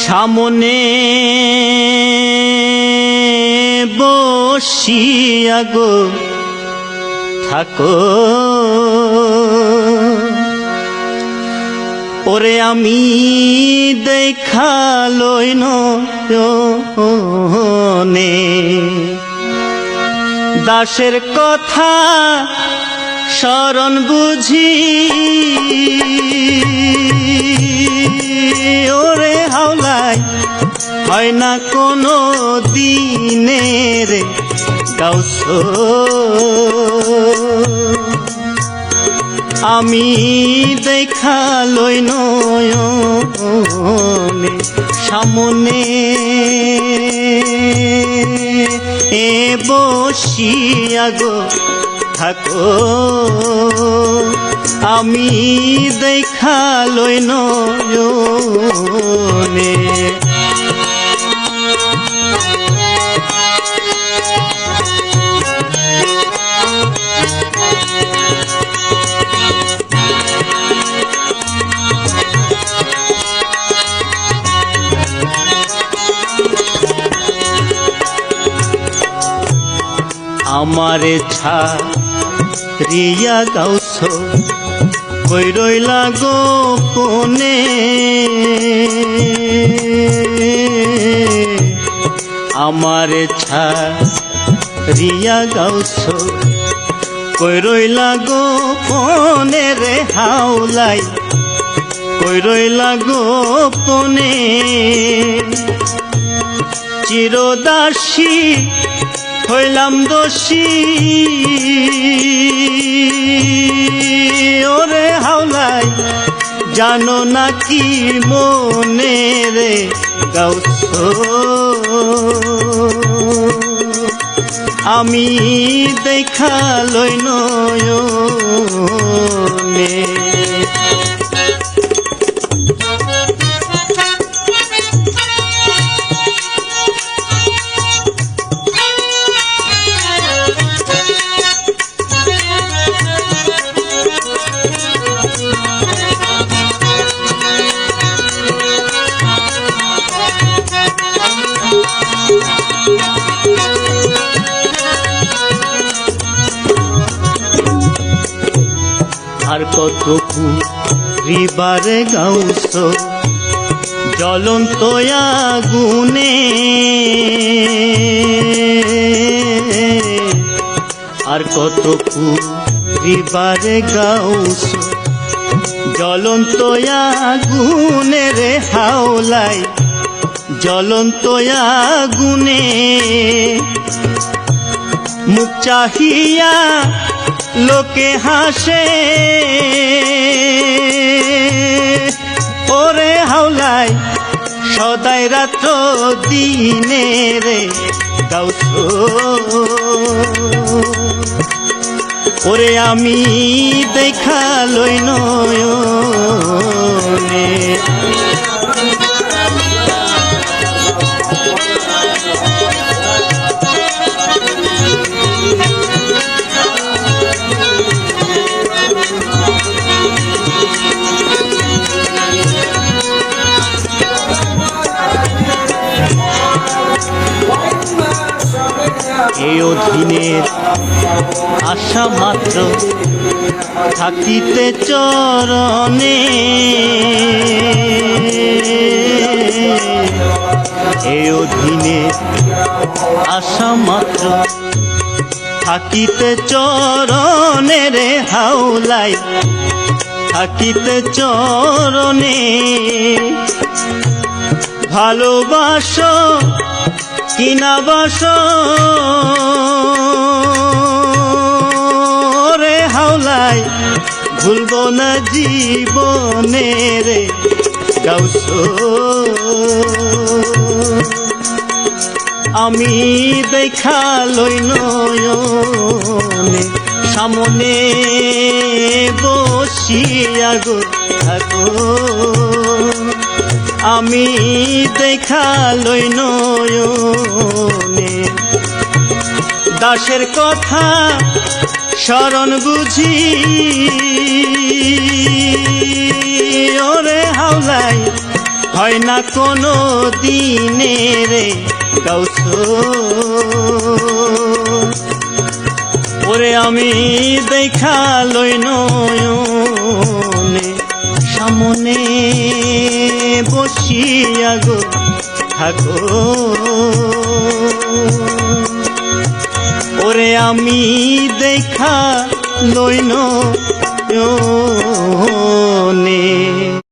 সামনে বসিয়া গো থাকো। ওরে আমি দেখা লই নে দাসের কথা স্মরণ বুঝি। ওরে হাওলাই হয় না কোনো দিনের গাউস আমি দেখা লই নয়নে সামনে এ বসিয়া গো থাকো। আমি দেখা লই নয়নে আমারে ছা, রিয়া গাউছ, কই রইলা গো কোনে আমারে ছা, রিয়া গাউছ, কই রইলা গো কোনে রে হাওলাই? কই রইলা গো কোনে চিরদাসী হইলাম দোষী। ওরে হাওলাই জানো না কি মনে রে আমি দেখা লই নয়নে। আর কতকু রিবারে গাউস জ্বলন্ত আগুনে। আর কতকু রিবারে গাউস জ্বলন্ত আগুনে রে হাওলাই জ্বলন্ত আগুনে। মুখ চাহিয়া লোকে হাসে। ওরে হাওলাই সদাই রাত্র দিনে রে ওরে আমি দেখা লই নয়নে। এই অধীনের আশা মাত্র থাকিতে চরণে। এই অধীনের আশা মাত্র থাকিতে চরণে রে হাওলাই থাকিতে চরণে ভালোবাসো, কিনা বাস? রে হাওলাই ভুলব না জীবনে রে গাউস আমি দেখা লই সামনে বসিয়া গো থাকো। আমি দেখা লই নয়নে। দাসের কথা স্মরণ বুঝি। ওরে হাওলাই হয় না কোনো দিনে রে কাউসর ওরে আমি দেখা লই নয়নে, সামনে বসিয়া গো থাকো। ওরে আমি দেখা লইন